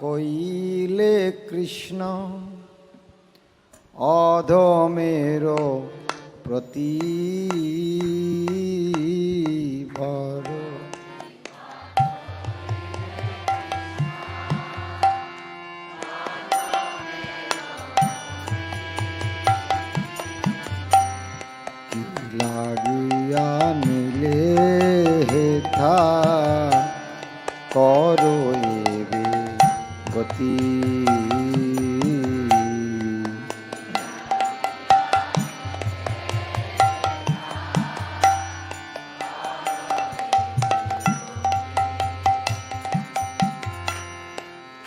কইলে কৃষ্ণ অধমের প্রতি ভর।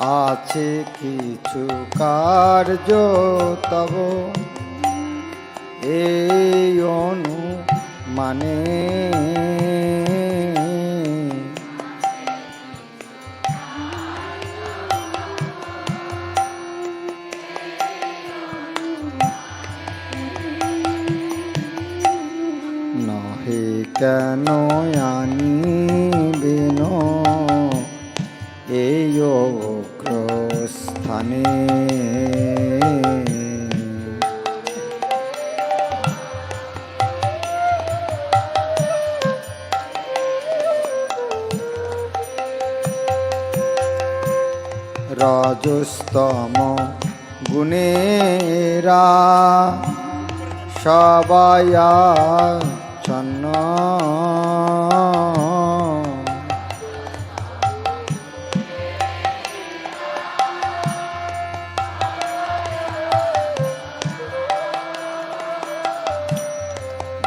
আছে কিছু কার্য তব এই অনু মানে নহে কেন আনিবেন রজস্তম গুণেরা। সবায়া চন্ন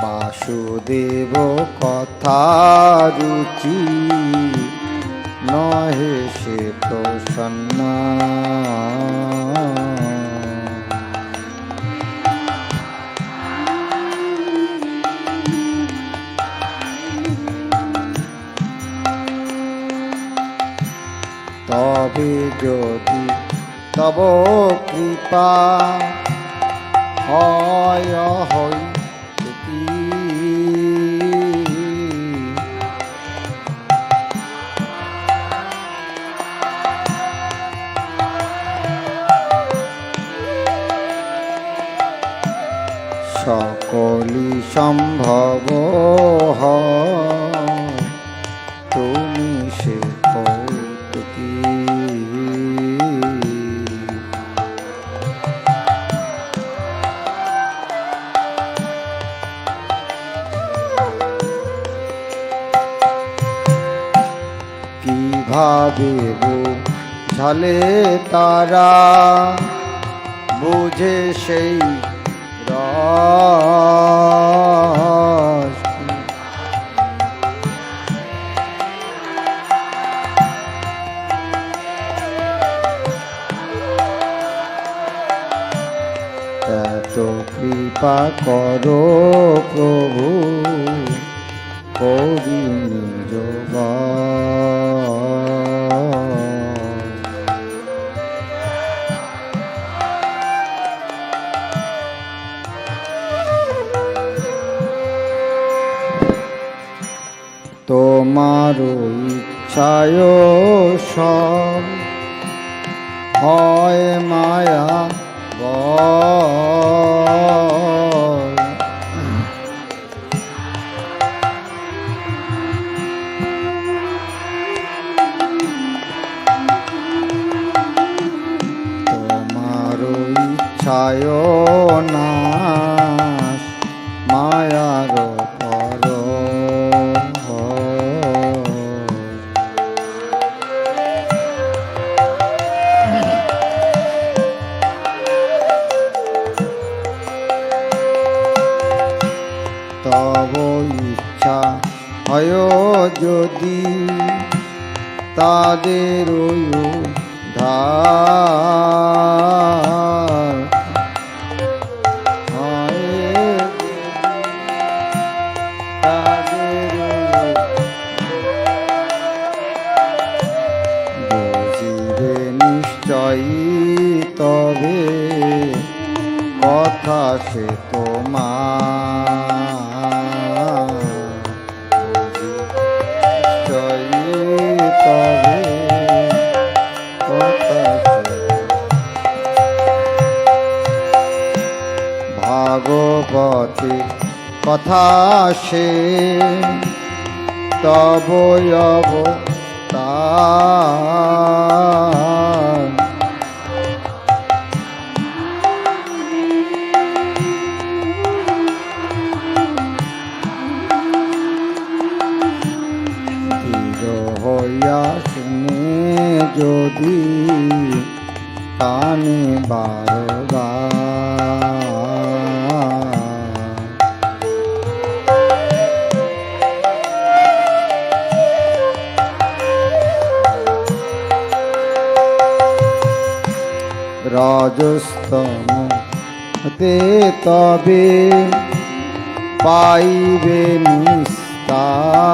বাসুদেব কথা রুচি। নহে সে তো সন্না। তবে যদি তব কৃপা হয় হই সকলি সম্ভব তুমি সে কৌতুকী। কীভাবে ঝালে তারা? বুঝে সেই এত কৃপা করো প্রভু করি নিজ তোমার ইচ্ছায় সব হয় মায়া তোমার ইচ্ছায় তাদের ধার। কথা সে তব হইয়া শুনে যদি কানে বারবার রজস্তম হতে তবে পাইবে নিস্তার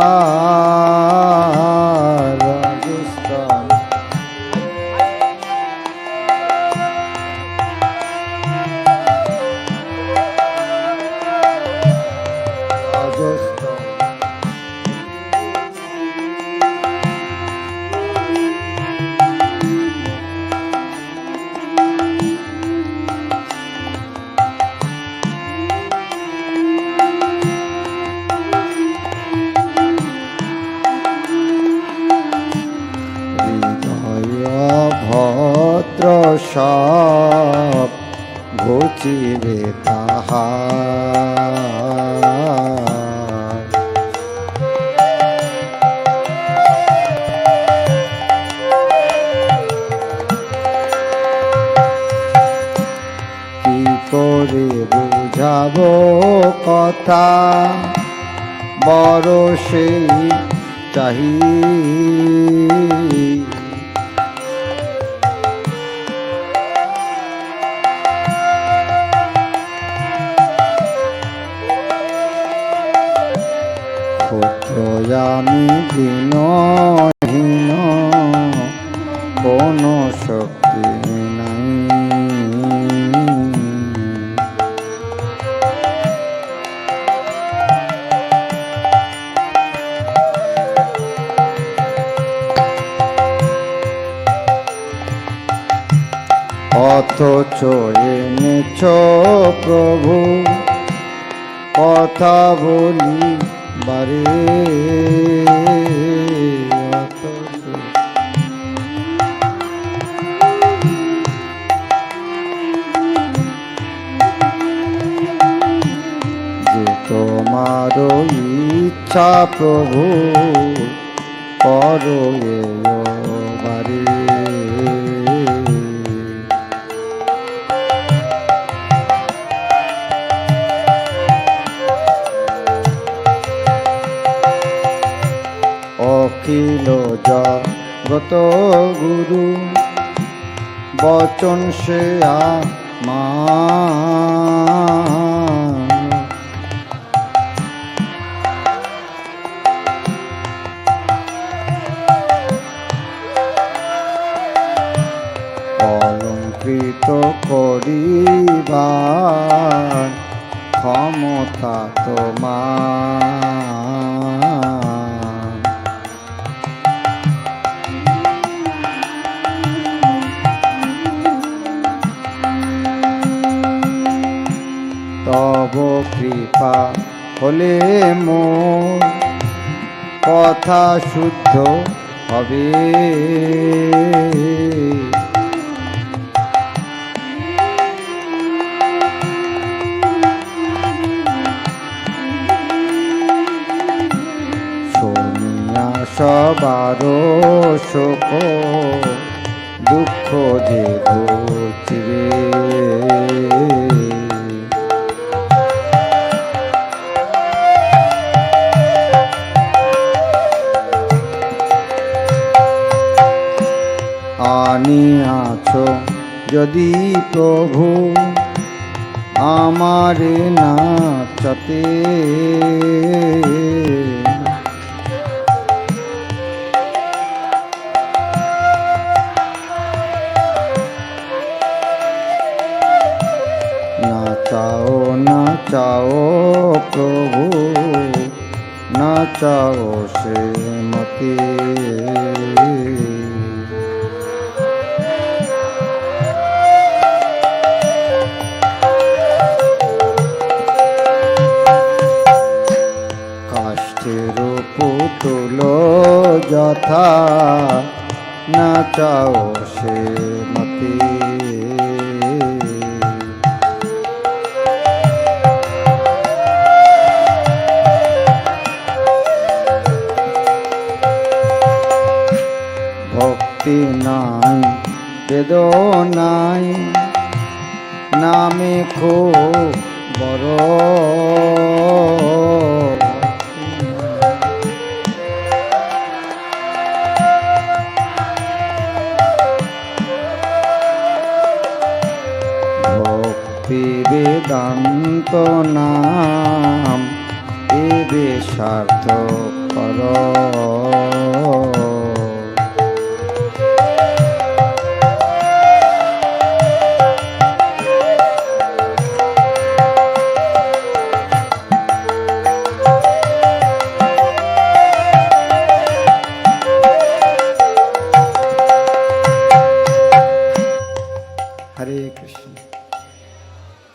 বুঝাবো কথা বড় সেই চাহি আমি দিনহীন অথচ এনেছ প্রভু কথা বলি বারে। তোমার ইচ্ছা প্রভু করো বারে। অখিল জগত গুরু। বচন সে অলঙ্কৃত করিবার ক্ষমতা তোমার। কৃপা হলে মো কথা শুদ্ধ হবে। সবার শোক দুঃখ যে ঘুচিবে আনিয়াছ যদি প্রভু আমারে নাচতে নাচাও নাচাও প্রভু নাচাও সে মতে। बचाओ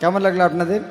कम लगला अपना देव